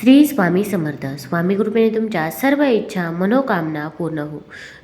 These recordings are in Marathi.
श्री स्वामी समर्थ. स्वामी कृपेने तुमच्या सर्व इच्छा मनोकामना पूर्ण हो.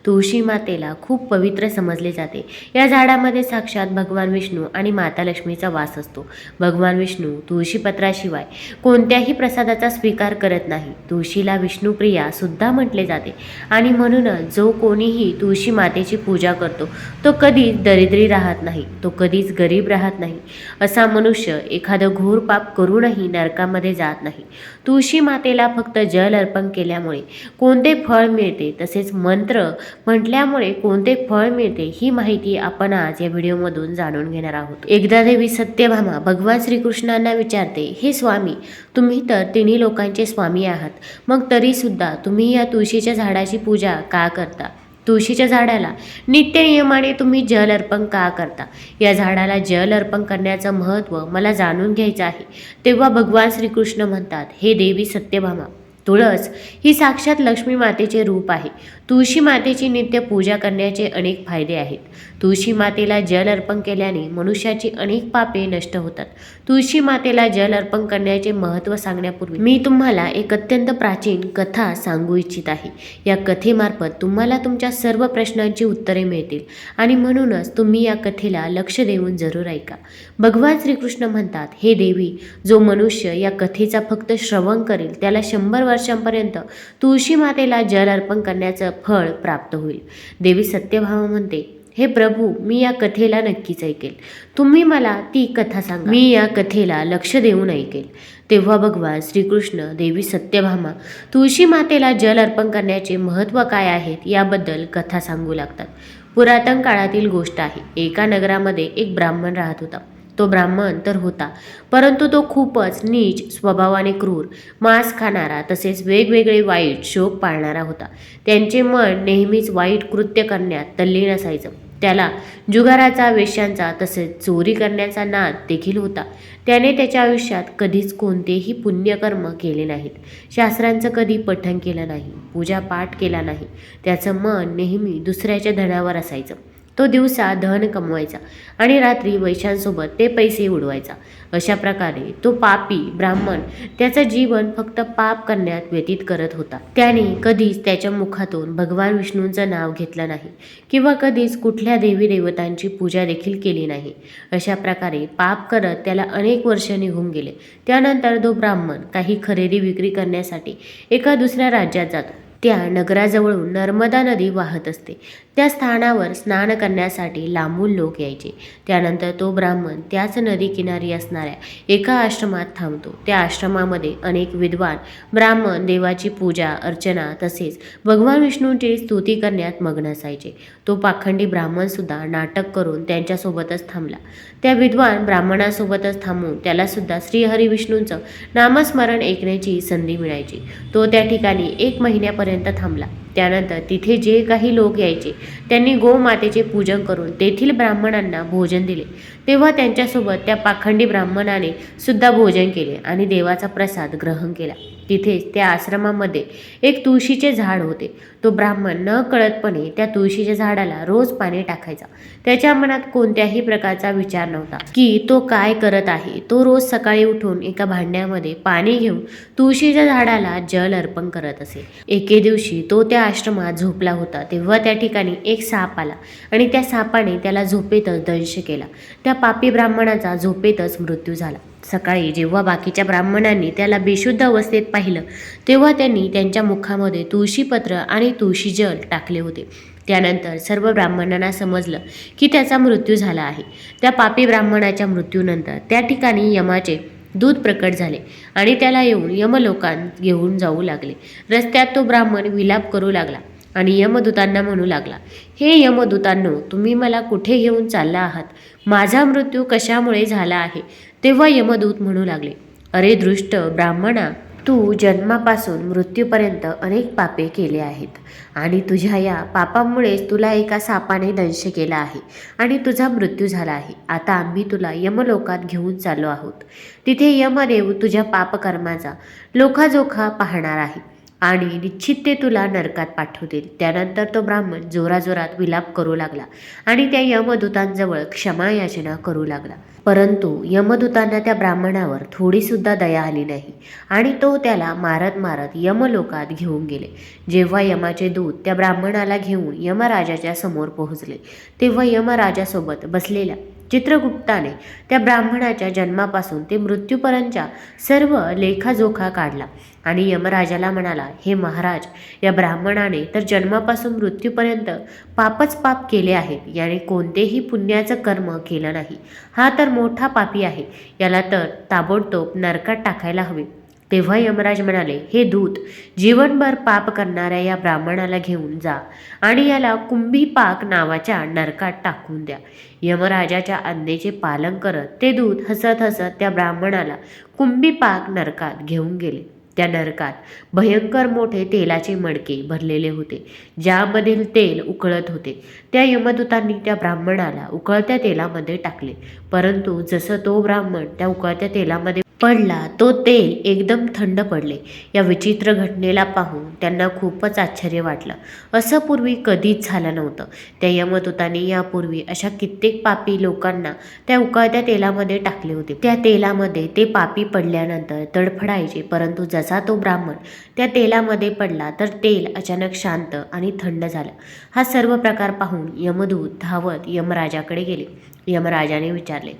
तुळशी मातेला खूप पवित्र समजले जाते. या झाडामध्ये साक्षात भगवान विष्णू आणि माता लक्ष्मीचा वास असतो. भगवान विष्णू तुळशीपत्राशिवाय कोणत्याही प्रसादाचा स्वीकार करत नाही. तुळशीला विष्णुप्रिया सुद्धा म्हटले जाते. आणि म्हणूनच जो कोणीही तुळशी मातेची पूजा करतो तो कधीच दरिद्री राहत नाही. तो कधीच गरीब राहत नाही. असा मनुष्य एखादं घोर पाप करूनही नरकामध्ये जात नाही. तुळशी मातेला फक्त जल अर्पण केल्यामुळे कोणते फळ मिळते तसेच मंत्र म्हटल्यामुळे कोणते फळ मिळते ही माहिती आपण आज या व्हिडिओमधून जाणून घेणार आहोत. एकदा देवी सत्यभामा भगवान श्रीकृष्णांना विचारते हे स्वामी तुम्ही तर तिन्ही लोकांचे स्वामी आहात. मग तरीसुद्धा तुम्ही या तुळशीच्या झाडाची पूजा का करता? तुळशीच्या झाडाला. नित्य नियमाने तुम्ही जल अर्पण का करता? या झाडाला जल अर्पण करण्याचं महत्त्व मला जाणून घ्यायचं आहे. तेव्हा भगवान श्रीकृष्ण म्हणतात हे देवी सत्यभामा तुळस ही साक्षात लक्ष्मी मातेचे रूप आहे. तुळशी मातेची नित्य पूजा करण्याचे अनेक फायदे आहेत. तुळशी मातेला जल अर्पण केल्याने मनुष्याची अनेक पापे नष्ट होतात. तुळशी मातेला जल अर्पण करण्याचे महत्त्व सांगण्यापूर्वी मी तुम्हाला एक अत्यंत प्राचीन कथा सांगू इच्छित आहे. या कथेमार्फत तुम्हाला तुमच्या सर्व प्रश्नांची उत्तरे मिळतील आणि म्हणूनच तुम्ही या कथेला लक्ष देऊन जरूर ऐका. भगवान श्रीकृष्ण म्हणतात हे देवी जो मनुष्य या कथेचा फक्त श्रवण करेल त्याला शंभर वर्षांपर्यंत तुळशी मातेला जल अर्पण करण्याचं फळ प्राप्त होईल. देवी सत्यभामा म्हणते हे प्रभू मी या कथेला नक्कीच ऐकेल. तुम्ही मला ती कथा सांगा. मी या कथेला लक्ष देऊन ऐकेल. तेव्हा भगवान श्रीकृष्ण देवी सत्यभामा तुळशी मातेला जल अर्पण करण्याचे महत्त्व काय आहेत याबद्दल कथा सांगू लागतात. पुरातन काळातील गोष्ट आहे. एका नगरामध्ये एक ब्राह्मण राहत होता. तो ब्राह्मण तर होता. परंतु तो खूपच नीच स्वभावाने क्रूर मांस खाणारा तसेच वेगवेगळे वाईट शोक पाळणारा होता. त्यांचे मन नेहमीच वाईट कृत्य करण्यात तल्लीन असायचं. त्याला जुगाराचा वेश्यांचा तसेच चोरी करण्याचा नाद देखील होता. त्याने त्याच्या आयुष्यात कधीच कोणतेही पुण्यकर्म केले नाहीत. शास्त्रांचं कधी पठण केलं नाही पूजापाठ केला नाही. त्याचं मन नेहमी दुसऱ्याच्या धनावर असायचं. तो दिवसा धन कमवायचा आणि रात्री वैशांसोबत ते पैसे उडवायचा. अशा प्रकारे तो पापी ब्राह्मण त्याचं जीवन फक्त पाप करण्यात व्यतीत करत होता. त्याने कधीच त्याच्या मुखातून भगवान विष्णूंचं नाव घेतलं नाही किंवा कधीच कुठल्या देवी देवतांची पूजा देखील केली नाही. अशा प्रकारे पाप करत त्याला अनेक वर्ष निघून गेले. त्यानंतर तो ब्राह्मण काही खरेदी विक्री करण्यासाठी एका दुसऱ्या राज्यात जातो. त्या नगराजवळून नर्मदा नदी वाहत असते. त्या स्थानावर स्नान करण्यासाठी लांबून लोक यायचे. त्यानंतर तो ब्राह्मण त्याच नदी किनारी असणाऱ्या एका आश्रमात थांबतो. त्या आश्रमामध्ये अनेक विद्वान ब्राह्मण देवाची पूजा अर्चना तसेच भगवान विष्णूंची स्तुती करण्यात मग्न असायचे. तो पाखंडी ब्राह्मणसुद्धा नाटक करून त्यांच्यासोबतच थांबला. त्या विद्वान ब्राह्मणासोबतच थांबून त्यालासुद्धा श्रीहरी विष्णूंचं नामस्मरण ऐकण्याची संधी मिळायची. तो त्या ठिकाणी एक महिन्यापर्यंत थांबला. त्यानंतर तिथे जे काही लोक यायचे त्यांनी गोमातेचे पूजन करून तेथील ब्राह्मणांना भोजन दिले. तेव्हा त्यांच्यासोबत त्या पाखंडी ब्राह्मणाने सुद्धा भोजन केले आणि देवाचा प्रसाद ग्रहण केला. तिथेच त्या आश्रमामध्ये एक तुळशीचे झाड होते. तो ब्राह्मण न कळतपणे त्या तुळशीच्या झाडाला रोज पाणी टाकायचा. त्याच्या मनात कोणत्याही प्रकारचा विचार नव्हता की तो काय करत आहे. तो रोज सकाळी उठून एका भांड्यामध्ये पाणी घेऊन तुळशीच्या झाडाला जल अर्पण करत असे. एके दिवशी तो त्या आश्रमात झोपला होता. तेव्हा त्या ठिकाणी एक साप आला आणि त्या सापाने त्याला झोपेतच दंश केला. त्या पापी ब्राह्मणाचा झोपेतच मृत्यू झाला. सकाळी जेव्हा बाकीच्या ब्राह्मणांनी त्याला बेशुद्ध अवस्थेत पाहिलं तेव्हा त्यांनी त्यांच्या मुखामध्ये तुळशीपत्र आणि तुळशी जल टाकले होते. त्यानंतर सर्व ब्राह्मणांना समजलं की त्याचा मृत्यू झाला आहे. त्या पापी ब्राह्मणाच्या मृत्यूनंतर त्या ठिकाणी यमाचे दूध प्रकट झाले आणि त्याला येऊन यमलोकांत घेऊन जाऊ लागले. रस्त्यात तो ब्राह्मण विलाप करू लागला आणि यमदूतांना म्हणू लागला हे यमदूतांनो तुम्ही मला कुठे घेऊन चालला आहात? माझा मृत्यू कशामुळे झाला आहे? तेव्हा यमदूत म्हणू लागले अरे दृष्ट ब्राह्मणा तू जन्मापासून मृत्यूपर्यंत अनेक पापे केले आहेत आणि तुझ्या या पापामुळेच तुला एका सापाने दंश केला आहे आणि तुझा मृत्यू झाला आहे. आता आम्ही तुला यमलोकात घेऊन चाललो आहोत. तिथे यमदेव तुझ्या पापकर्माचा लोखाजोखा पाहणार आहे. आणि निश्चित ते तुला नरकात पाठवतील. त्यानंतर तो ब्राह्मण जोराजोरात विलाप करू लागला आणि त्या यमदूतांजवळ क्षमा याचना करू लागला. परंतु यमदूतांना त्या ब्राह्मणावर थोडीसुद्धा दया आली नाही आणि तो त्याला मारत मारत यमलोकात घेऊन गेले. जेव्हा यमाचे दूत त्या ब्राह्मणाला घेऊन यमराजाच्या समोर पोहोचले तेव्हा यमराजासोबत बसलेल्या चित्रगुप्ताने त्या ब्राह्मणाच्या जन्मापासून ते मृत्यूपर्यंतच्या सर्व लेखाजोखा काढला. आणि यमराजाला म्हणाला हे महाराज या ब्राह्मणाने तर जन्मापासून मृत्यूपर्यंत पापच पाप केले आहेत. याने कोणतेही पुण्याचं कर्म केलं नाही. हा तर मोठा पापी आहे. याला तर ताबडतोब नरकात टाकायला हवे. तेव्हा यमराज म्हणाले हे दूत जीवनभर पाप करणाऱ्या या ब्राह्मणाला घेऊन जा आणि याला कुंभीपाक नावाच्या नरकात टाकून द्या. यमराजाच्या आज्ञेचे पालन करत ते दूत हसत हसत त्या ब्राह्मणाला कुंभीपाक नरकात घेऊन गेले. त्या नरकात भयंकर मोठे तेलाचे मडके भरलेले होते ज्यामधील तेल उकळत होते. त्या यमदूतांनी त्या ब्राह्मणाला उकळत्या तेलामध्ये टाकले. परंतु जसं तो ब्राह्मण त्या उकळत्या तेलामध्ये पडला तो तेल एकदम थंड पडले. या विचित्र घटनेला पाहून त्यांना खूपच आश्चर्य वाटलं. असं पूर्वी कधीच झालं नव्हतं. त्या यमदूताने यापूर्वी अशा कित्येक पापी लोकांना त्या उकळत्या तेलामध्ये टाकले होते. त्या तेलामध्ये ते पापी पडल्यानंतर तडफडायचे परंतु जसा तो ब्राह्मण त्या तेलामध्ये पडला तर तेल अचानक शांत आणि थंड झालं. हा सर्व प्रकार पाहून यमदूत धावत यमराजाकडे गेले. यमराजाने विचारले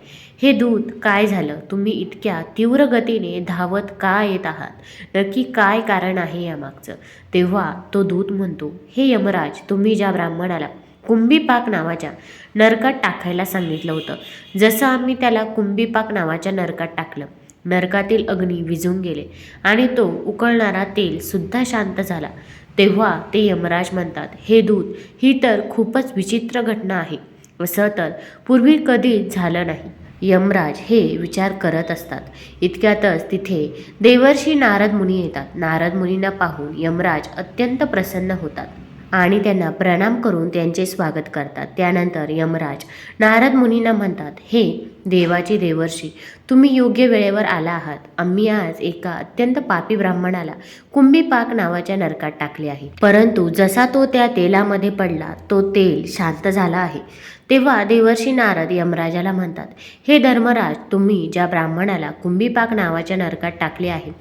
हे दूत काय झालं? तुम्ही इतक्या तीव्र गतीने धावत का येत आहात? नक्की काय कारण आहे यामागचं? तेव्हा तो दूत म्हणतो हे यमराज तुम्ही ज्या ब्राह्मणाला कुंभीपाक नावाच्या नरकात टाकायला सांगितलं होतं जसं आम्ही त्याला कुंभीपाक नावाच्या नरकात टाकलं नरकातील अग्नी विझून गेले आणि तो उकळणारा तेल सुद्धा शांत झाला. तेव्हा ते यमराज म्हणतात हे दूत ही तर खूपच विचित्र घटना आहे. असं तर पूर्वी कधीच झालं नाही. यमराज हे विचार करत असतात. इतक्यातच तिथे देवर्षी नारद मुनी येतात. नारद मुनींना पाहून यमराज अत्यंत प्रसन्न होतात. आणि त्यांना प्रणाम करून त्यांचे स्वागत करतात. त्यानंतर यमराज नारद मुनींना म्हणतात हे देवाची देवर्षी तुम्ही योग्य वेळेवर आला आहात. आम्ही आज एका अत्यंत पापी ब्राह्मणाला कुंभीपाक नावाच्या नरकात टाकले आहे. परंतु जसा तो त्या तेलामध्ये पडला तो तेल शांत झाला आहे. तेव्हा देवर्षी नारद यमराजाला म्हणतात हे धर्मराज तुम्ही ज्या ब्राह्मणाला कुंभीपाक नावाच्या नरकात टाकले आहे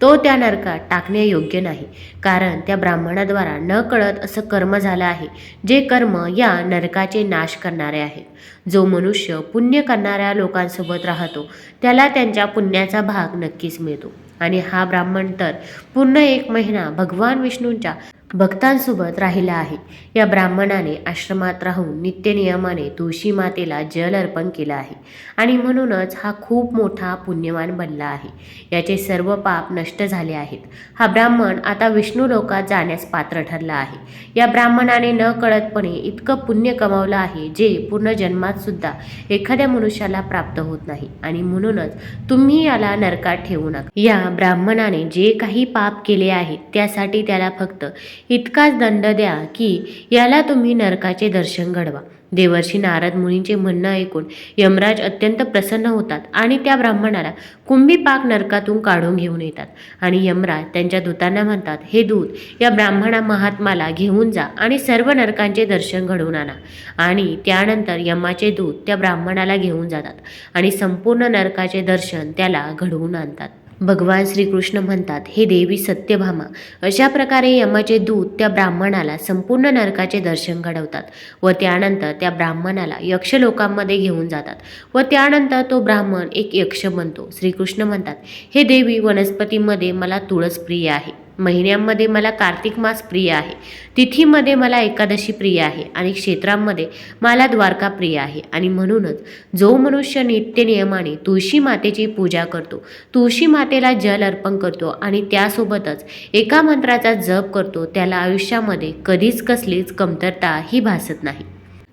तो त्या नरकात टाकणे योग्य नाही. कारण त्या ब्राह्मणाद्वारा न कळत असं कर्म झालं आहे जे कर्म या नरकाचे नाश करणारे आहे. जो मनुष्य पुण्य करणाऱ्या लोकांसोबत राहतो त्याला त्यांच्या पुण्याचा भाग नक्कीच मिळतो. आणि हा ब्राह्मण तर पूर्ण एक महिना भगवान विष्णूंच्या भक्तांसोबत राहिला आहे. या ब्राह्मणाने आश्रमात राहून नित्यनियमाने तुळशी मातेला जल अर्पण केलं आहे. आणि म्हणूनच हा खूप मोठा पुण्यवान बनला आहे. याचे सर्व पाप नष्ट झाले आहेत. हा ब्राह्मण आता विष्णू लोकात जाण्यास पात्र ठरला आहे. या ब्राह्मणाने न कळतपणे इतकं पुण्य कमावलं आहे जे पूर्ण जन्मात सुद्धा एखाद्या मनुष्याला प्राप्त होत नाही. आणि म्हणूनच तुम्ही याला नरकात ठेवू नका. या ब्राह्मणाने जे काही पाप केले आहे त्यासाठी त्याला फक्त इतकाच दंड द्या की याला तुम्ही नरकाचे दर्शन घडवा. देवर्षी नारद मुनींचे म्हणणं ऐकून यमराज अत्यंत प्रसन्न होतात आणि त्या ब्राह्मणाला कुंभीपाक नरकातून काढून घेऊन येतात. आणि यमराज त्यांच्या दूतांना म्हणतात हे दूत या ब्राह्मणा महात्माला घेऊन जा आणि सर्व नरकांचे दर्शन घडवून आणा. आणि त्यानंतर यमाचे दूत त्या ब्राह्मणाला घेऊन जातात आणि संपूर्ण नरकाचे दर्शन त्याला घडवून आणतात. भगवान श्रीकृष्ण म्हणतात हे देवी सत्यभामा. अशा प्रकारे यमाचे दूत त्या ब्राह्मणाला संपूर्ण नरकाचे दर्शन घडवतात व त्यानंतर त्या ब्राह्मणाला यक्षलोकांमध्ये घेऊन जातात व त्यानंतर तो ब्राह्मण एक यक्ष बनतो. श्रीकृष्ण म्हणतात हे देवी वनस्पतीमध्ये मला तुळस प्रिय आहे. महिन्यांमध्ये मला कार्तिक मास प्रिय आहे. तिथीमध्ये मला एकादशी प्रिय आहे आणि क्षेत्रांमध्ये मला द्वारका प्रिय आहे. आणि म्हणूनच जो मनुष्य नित्य नियमाने तुळशी मातेची पूजा करतो तुळशी मातेला जल अर्पण करतो आणि त्यासोबतच एका मंत्राचा जप करतो त्याला आयुष्यामध्ये कधीच कसलीच कमतरता ही भासत नाही.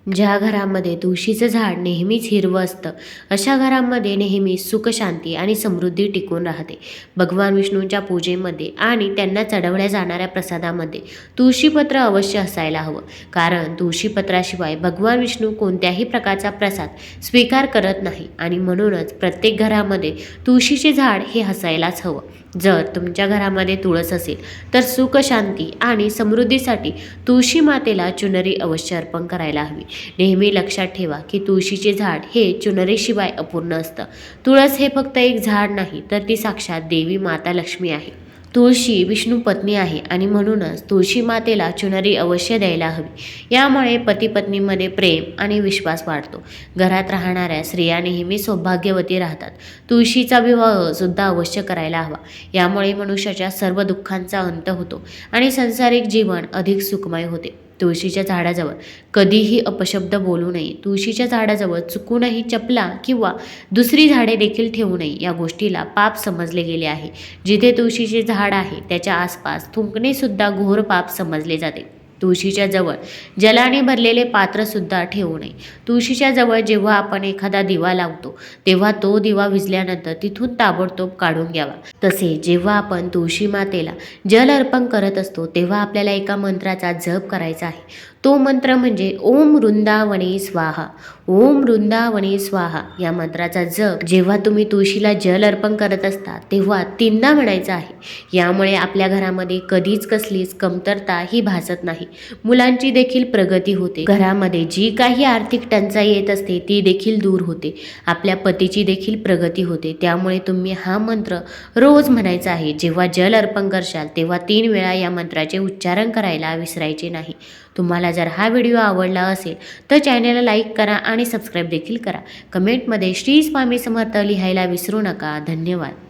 ज्या घरामध्ये तुळशीचं झाड नेहमीच हिरवं असतं अशा घरामध्ये नेहमी सुखशांती आणि समृद्धी टिकून राहते. भगवान विष्णूंच्या पूजेमध्ये आणि त्यांना चढवल्या जाणाऱ्या प्रसादामध्ये तुळशीपत्र अवश्य असायला हवं. कारण तुळशीपत्राशिवाय भगवान विष्णू कोणत्याही प्रकारचा प्रसाद स्वीकार करत नाही आणि म्हणूनच प्रत्येक घरामध्ये तुळशीचे झाड हे असायलाच हवं. जर तुमच्या घरामध्ये तुळस असेल तर सुखशांती आणि समृद्धीसाठी तुळशी मातेला चुनरी अवश्य अर्पण करायला हवी. नेहमी लक्षात ठेवा की तुळशीचे झाड हे चुनरीशिवाय अपूर्ण असतं. तुळस हे फक्त एक झाड नाही तर ती साक्षात देवी माता लक्ष्मी आहे. तुळशी विष्णू पत्नी आहे आणि म्हणूनच तुळशी मातेला चुनरी अवश्य द्यायला हवी. यामुळे पती पत्नीमध्ये प्रेम आणि विश्वास वाढतो. घरात राहणाऱ्या स्त्रिया नेहमी सौभाग्यवती राहतात. तुळशीचा विवाह सुद्धा अवश्य करायला हवा. यामुळे मनुष्याच्या सर्व दुःखांचा अंत होतो आणि संसारिक जीवन अधिक सुखमय होते. तुळशीच्या झाडाजवळ. कधीही अपशब्द बोलू नये. तुळशीच्या झाडाजवळ चुकूनही चपला किंवा दुसरी झाडे देखील ठेवू नये या गोष्टीला पाप समजले गेले आहे. जिथे तुळशीचे झाड आहे त्याच्या आसपास थुंकणेसुद्धा घोर पाप समजले जाते. तुळशीच्या जवळ. जलाने भरलेले पात्रसुद्धा ठेवू नये. तुळशीच्या जवळ जेव्हा आपण एखादा दिवा लावतो तेव्हा तो दिवा विजल्यानंतर तिथून ताबडतोब काढून घ्यावा. तसे जेव्हा आपण तुळशी मातेला जल अर्पण करत असतो तेव्हा आपल्याला एका मंत्राचा जप करायचा आहे. तो मंत्र म्हणजे ओम वृंदावने स्वाहा. ओम वृंदावने स्वाहा या मंत्राचा जप जेव्हा तुम्ही तुळशीला जल अर्पण करत असता तेव्हा तीनदा म्हणायचं आहे. यामुळे आपल्या घरामध्ये कधीच कसलीच कमतरता ही भासत नाही. मुलांची देखील प्रगती होते. घरामध्ये जी काही आर्थिक टंचाई येत असते ती देखील दूर होते. आपल्या पतीची देखील प्रगती होते. त्यामुळे तुम्ही हा मंत्र रोज म्हणायचा आहे. जेव्हा जल अर्पण करशाल तेव्हा तीन वेळा या मंत्राचे उच्चारण करायला विसरायचे नाही. तुम्हाला जर हा व्हिडिओ आवडला असेल तर चॅनलला लाईक करा आणि सबस्क्राईब देखील करा. कमेंटमध्ये श्री स्वामी समर्थ लिहायला विसरू नका. धन्यवाद.